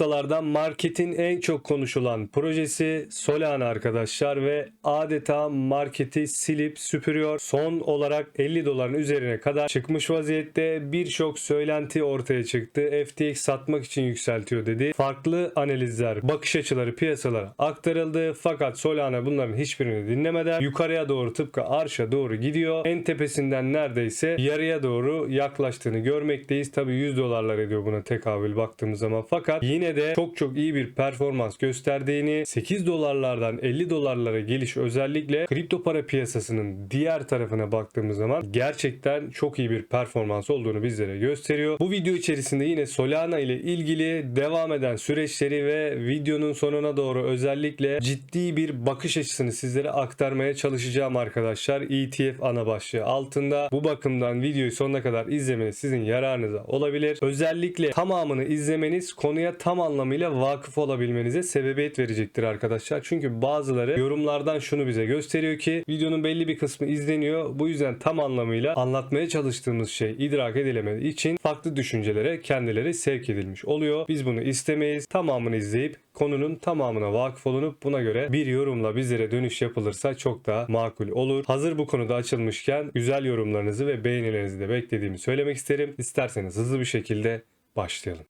Son haftalarda marketin en çok konuşulan projesi Solana arkadaşlar ve adeta marketi silip süpürüyor. Son olarak 50 doların üzerine kadar çıkmış vaziyette birçok söylenti ortaya çıktı. FTX satmak için yükseltiyor dedi. Farklı analizler, bakış açıları piyasalara aktarıldı. Fakat Solana bunların hiçbirini dinlemeden yukarıya doğru tıpkı arşa doğru gidiyor. En tepesinden neredeyse yarıya doğru yaklaştığını görmekteyiz. Tabii 100 dolarlar ediyor buna tekabül baktığımız zaman. Fakat yine de çok çok iyi bir performans gösterdiğini 8 dolarlardan 50 dolarlara geliş özellikle kripto para piyasasının diğer tarafına baktığımız zaman gerçekten çok iyi bir performans olduğunu bizlere gösteriyor. Bu video içerisinde yine Solana ile ilgili devam eden süreçleri ve videonun sonuna doğru özellikle ciddi bir bakış açısını sizlere aktarmaya çalışacağım arkadaşlar. ETF ana başlığı altında. Bu bakımdan videoyu sonuna kadar izlemeniz sizin yararınıza olabilir. Özellikle tamamını izlemeniz konuya tam anlamıyla vakıf olabilmenize sebebiyet verecektir arkadaşlar. Çünkü bazıları yorumlardan şunu bize gösteriyor ki videonun belli bir kısmı izleniyor. Bu yüzden tam anlamıyla anlatmaya çalıştığımız şey idrak edilemediği için farklı düşüncelere kendileri sevk edilmiş oluyor. Biz bunu istemeyiz. Tamamını izleyip konunun tamamına vakıf olunup buna göre bir yorumla bizlere dönüş yapılırsa çok daha makul olur. Hazır bu konuda açılmışken güzel yorumlarınızı ve beğenilerinizi de beklediğimi söylemek isterim. İsterseniz hızlı bir şekilde başlayalım.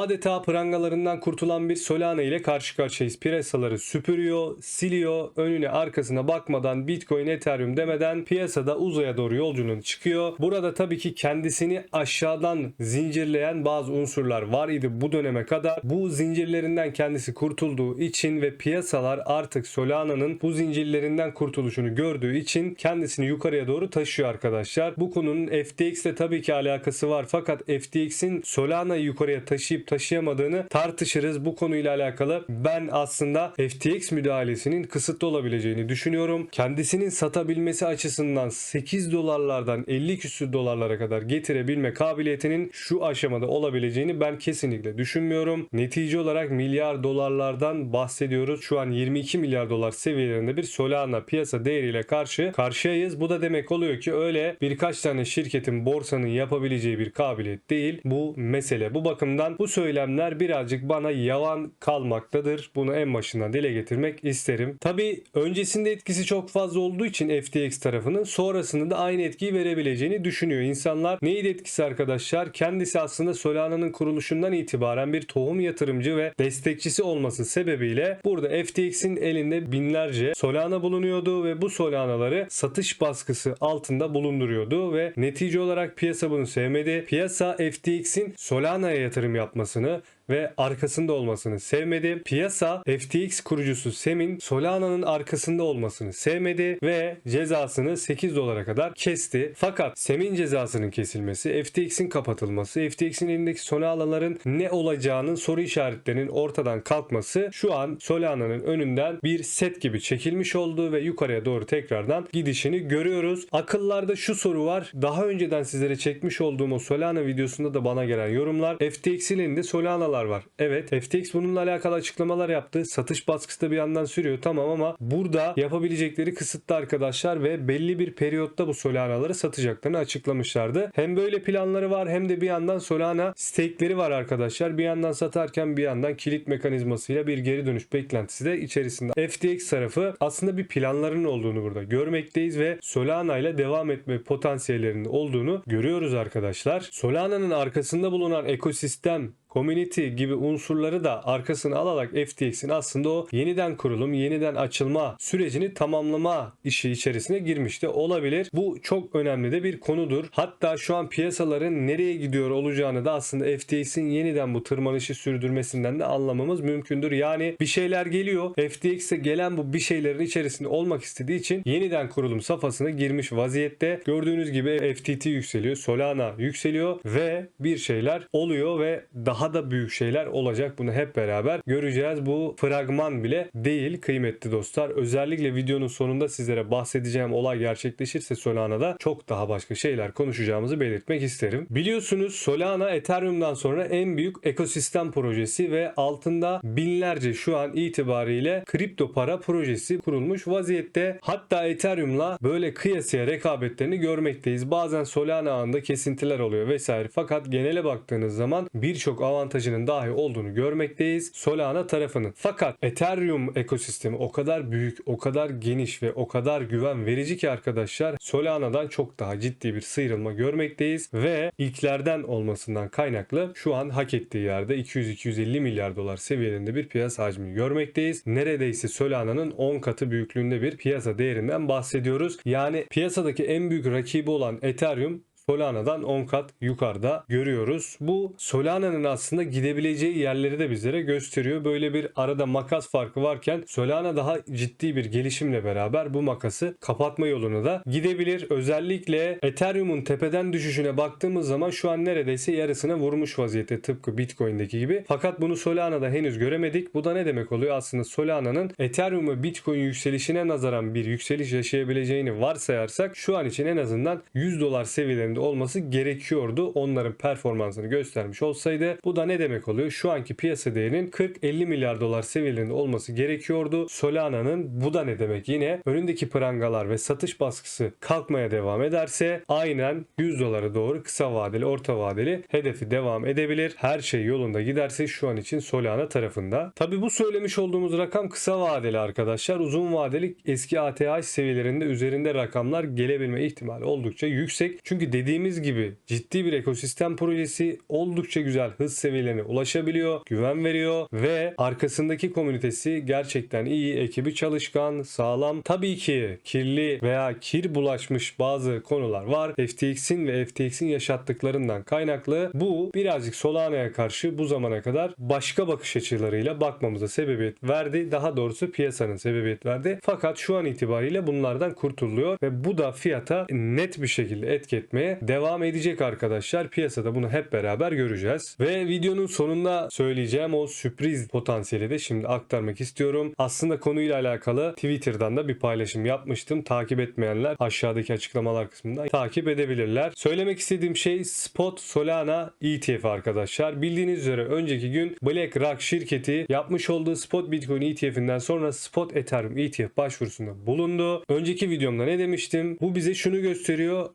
Adeta prangalarından kurtulan bir Solana ile karşı karşıyayız. Piyasaları süpürüyor, siliyor, önüne arkasına bakmadan Bitcoin, Ethereum demeden piyasada uzaya doğru yolculuğunu çıkıyor. Burada tabii ki kendisini aşağıdan zincirleyen bazı unsurlar var idi bu döneme kadar. Bu zincirlerinden kendisi kurtulduğu için ve piyasalar artık Solana'nın bu zincirlerinden kurtuluşunu gördüğü için kendisini yukarıya doğru taşıyor arkadaşlar. Bu konunun FTX ile tabii ki alakası var fakat FTX'in Solana'yı yukarıya taşıyıp taşıyamadığını tartışırız. Bu konuyla alakalı ben aslında FTX müdahalesinin kısıtlı olabileceğini düşünüyorum. Kendisinin satabilmesi açısından 8 dolarlardan 50 küsür dolarlara kadar getirebilme kabiliyetinin şu aşamada olabileceğini ben kesinlikle düşünmüyorum. Netice olarak milyar dolarlardan bahsediyoruz. Şu an 22 milyar dolar seviyelerinde bir Solana piyasa değeriyle karşı karşıyayız. Bu da demek oluyor ki öyle birkaç tane şirketin borsanın yapabileceği bir kabiliyet değil. Bu mesele. Bu bakımdan bu söylemler birazcık bana yalan kalmaktadır. Bunu en başından dile getirmek isterim. Tabi öncesinde etkisi çok fazla olduğu için FTX tarafının sonrasında da aynı etkiyi verebileceğini düşünüyor. İnsanlar neydi etkisi arkadaşlar? Kendisi aslında Solana'nın kuruluşundan itibaren bir tohum yatırımcı ve destekçisi olması sebebiyle burada FTX'in elinde binlerce Solana bulunuyordu ve bu Solana'ları satış baskısı altında bulunduruyordu ve netice olarak piyasa bunu sevmedi. Piyasa FTX'in Solana'ya yatırım yapmasını ve arkasında olmasını sevmedi. Piyasa FTX kurucusu Sem'in Solana'nın arkasında olmasını sevmedi ve cezasını 8 dolara kadar kesti. Fakat Sem'in cezasının kesilmesi, FTX'in kapatılması, FTX'in elindeki Solana'ların ne olacağının soru işaretlerinin ortadan kalkması şu an Solana'nın önünden bir set gibi çekilmiş olduğu ve yukarıya doğru tekrardan gidişini görüyoruz. Akıllarda şu soru var. Daha önceden sizlere çekmiş olduğum o Solana videosunda da bana gelen yorumlar. FTX'in elinde Solana'lar var. Evet FTX bununla alakalı açıklamalar yaptı. Satış baskısı da bir yandan sürüyor tamam ama burada yapabilecekleri kısıtlı arkadaşlar ve belli bir periyotta bu Solana'ları satacaklarını açıklamışlardı. Hem böyle planları var hem de bir yandan Solana stake'leri var arkadaşlar. Bir yandan satarken bir yandan kilit mekanizmasıyla bir geri dönüş beklentisi de içerisinde. FTX tarafı aslında bir planların olduğunu burada görmekteyiz ve Solana ile devam etme potansiyellerinin olduğunu görüyoruz arkadaşlar. Solana'nın arkasında bulunan ekosistem community gibi unsurları da arkasına alarak FTX'in aslında o yeniden kurulum, yeniden açılma sürecini tamamlama işi içerisine girmiş de olabilir. Bu çok önemli de bir konudur. Hatta şu an piyasaların nereye gidiyor olacağını da aslında FTX'in yeniden bu tırmanışı sürdürmesinden de anlamamız mümkündür. Yani bir şeyler geliyor. FTX'e gelen bu bir şeylerin içerisinde olmak istediği için yeniden kurulum safhasına girmiş vaziyette. Gördüğünüz gibi FTT yükseliyor, Solana yükseliyor ve bir şeyler oluyor ve daha daha da büyük şeyler olacak. Bunu hep beraber göreceğiz. Bu fragman bile değil kıymetli dostlar. Özellikle videonun sonunda sizlere bahsedeceğim olay gerçekleşirse Solana'da çok daha başka şeyler konuşacağımızı belirtmek isterim. Biliyorsunuz Solana Ethereum'dan sonra en büyük ekosistem projesi ve altında binlerce şu an itibariyle kripto para projesi kurulmuş vaziyette. Hatta Ethereum'la böyle kıyasıya rekabetlerini görmekteyiz. Bazen Solana ağında kesintiler oluyor vesaire. Fakat genele baktığınız zaman birçok avantajının dahi olduğunu görmekteyiz Solana tarafının. Fakat Ethereum ekosistemi o kadar büyük, o kadar geniş ve o kadar güven verici ki arkadaşlar Solana'dan çok daha ciddi bir sıyrılma görmekteyiz ve ilklerden olmasından kaynaklı şu an hak ettiği yerde 200-250 milyar dolar seviyelerinde bir piyasa hacmi görmekteyiz. Neredeyse Solana'nın 10 katı büyüklüğünde bir piyasa değerinden bahsediyoruz. Yani piyasadaki en büyük rakibi olan Ethereum Solana'dan 10 kat yukarıda görüyoruz. Bu Solana'nın aslında gidebileceği yerleri de bizlere gösteriyor. Böyle bir arada makas farkı varken Solana daha ciddi bir gelişimle beraber bu makası kapatma yoluna da gidebilir. Özellikle Ethereum'un tepeden düşüşüne baktığımız zaman şu an neredeyse yarısına vurmuş vaziyette tıpkı Bitcoin'deki gibi. Fakat bunu Solana'da henüz göremedik. Bu da ne demek oluyor? Aslında Solana'nın Ethereum ve Bitcoin yükselişine nazaran bir yükseliş yaşayabileceğini varsayarsak şu an için en azından 100 dolar seviyelerinde olması gerekiyordu. Onların performansını göstermiş olsaydı. Bu da ne demek oluyor? Şu anki piyasa değerinin 40-50 milyar dolar seviyelerinde olması gerekiyordu. Solana'nın bu da ne demek? Yine önündeki prangalar ve satış baskısı kalkmaya devam ederse aynen 100 dolara doğru kısa vadeli, orta vadeli hedefi devam edebilir. Her şey yolunda giderse şu an için Solana tarafında. Tabi bu söylemiş olduğumuz rakam kısa vadeli arkadaşlar. Uzun vadeli eski ATH seviyelerinde üzerinde rakamlar gelebilme ihtimali oldukça yüksek. Çünkü dediğimiz gibi ciddi bir ekosistem projesi oldukça güzel hız seviyelerine ulaşabiliyor, güven veriyor ve arkasındaki komünitesi gerçekten iyi, ekibi çalışkan, sağlam. Tabii ki kirli veya kir bulaşmış bazı konular var. FTX'in ve FTX'in yaşattıklarından kaynaklı bu birazcık Solana'ya karşı bu zamana kadar başka bakış açılarıyla bakmamıza sebebiyet verdi. Daha doğrusu piyasanın sebebiyet verdi. Fakat şu an itibariyle bunlardan kurtuluyor ve bu da fiyata net bir şekilde etki etmeye devam edecek arkadaşlar. Piyasada bunu hep beraber göreceğiz. Ve videonun sonunda söyleyeceğim o sürpriz potansiyeli de şimdi aktarmak istiyorum. Aslında konuyla alakalı Twitter'dan da bir paylaşım yapmıştım. Takip etmeyenler aşağıdaki açıklamalar kısmında takip edebilirler. Söylemek istediğim şey Spot Solana ETF arkadaşlar. Bildiğiniz üzere önceki gün BlackRock şirketi yapmış olduğu Spot Bitcoin ETF'inden sonra Spot Ethereum ETF başvurusunda bulundu. Önceki videomda ne demiştim? Bu bize şunu gösteriyor.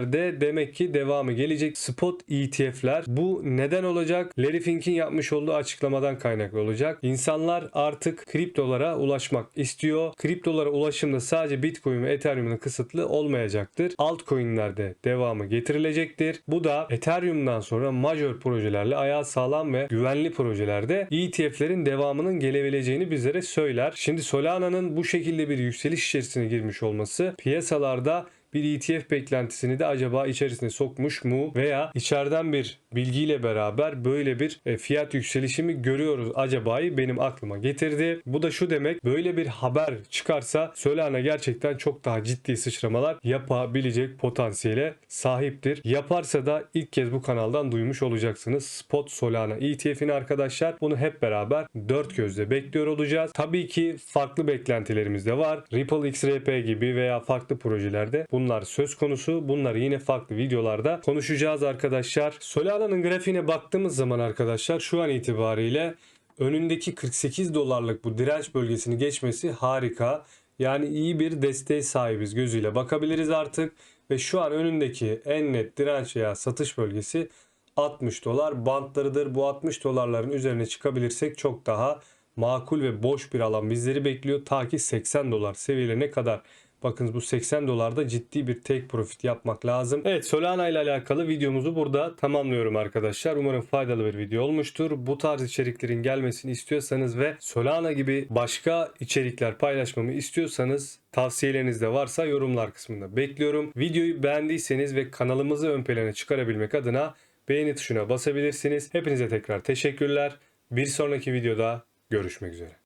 Altcoin'lerde demek ki devamı gelecek spot ETF'ler. Bu neden olacak? Larry Fink'in yapmış olduğu açıklamadan kaynaklı olacak. İnsanlar artık kriptolara ulaşmak istiyor. Kriptolara ulaşımda sadece Bitcoin ve Ethereum'un kısıtlı olmayacaktır. Altcoin'lerde devamı getirilecektir. Bu da Ethereum'dan sonra major projelerle ayağı sağlam ve güvenli projelerde ETF'lerin devamının gelebileceğini bizlere söyler. Şimdi Solana'nın bu şekilde bir yükseliş içerisine girmiş olması piyasalarda bir ETF beklentisini de acaba içerisine sokmuş mu veya içeriden bir bilgiyle beraber böyle bir e, fiyat yükselişi mi görüyoruz acaba'yı benim aklıma getirdi. Bu da şu demek böyle bir haber çıkarsa Solana gerçekten çok daha ciddi sıçramalar yapabilecek potansiyele sahiptir. Yaparsa da ilk kez bu kanaldan duymuş olacaksınız. Spot Solana ETF'ini arkadaşlar bunu hep beraber dört gözle bekliyor olacağız. Tabii ki farklı beklentilerimiz de var. Ripple XRP gibi veya farklı projelerde bunlar söz konusu. Bunları yine farklı videolarda konuşacağız arkadaşlar. Solana'nın grafiğine baktığımız zaman arkadaşlar şu an itibariyle önündeki 48 dolarlık bu direnç bölgesini geçmesi harika. Yani iyi bir desteğe sahibiz gözüyle bakabiliriz artık. Ve şu an önündeki en net direnç veya satış bölgesi 60 dolar bantlarıdır. Bu 60 dolarların üzerine çıkabilirsek çok daha makul ve boş bir alan bizleri bekliyor. Ta ki 80 dolar seviyelerine kadar. Bakın bu 80 dolarda ciddi bir take profit yapmak lazım. Evet Solana ile alakalı videomuzu burada tamamlıyorum arkadaşlar. Umarım faydalı bir video olmuştur. Bu tarz içeriklerin gelmesini istiyorsanız ve Solana gibi başka içerikler paylaşmamı istiyorsanız tavsiyeleriniz de varsa yorumlar kısmında bekliyorum. Videoyu beğendiyseniz ve kanalımızı ön plana çıkarabilmek adına beğeni tuşuna basabilirsiniz. Hepinize tekrar teşekkürler. Bir sonraki videoda görüşmek üzere.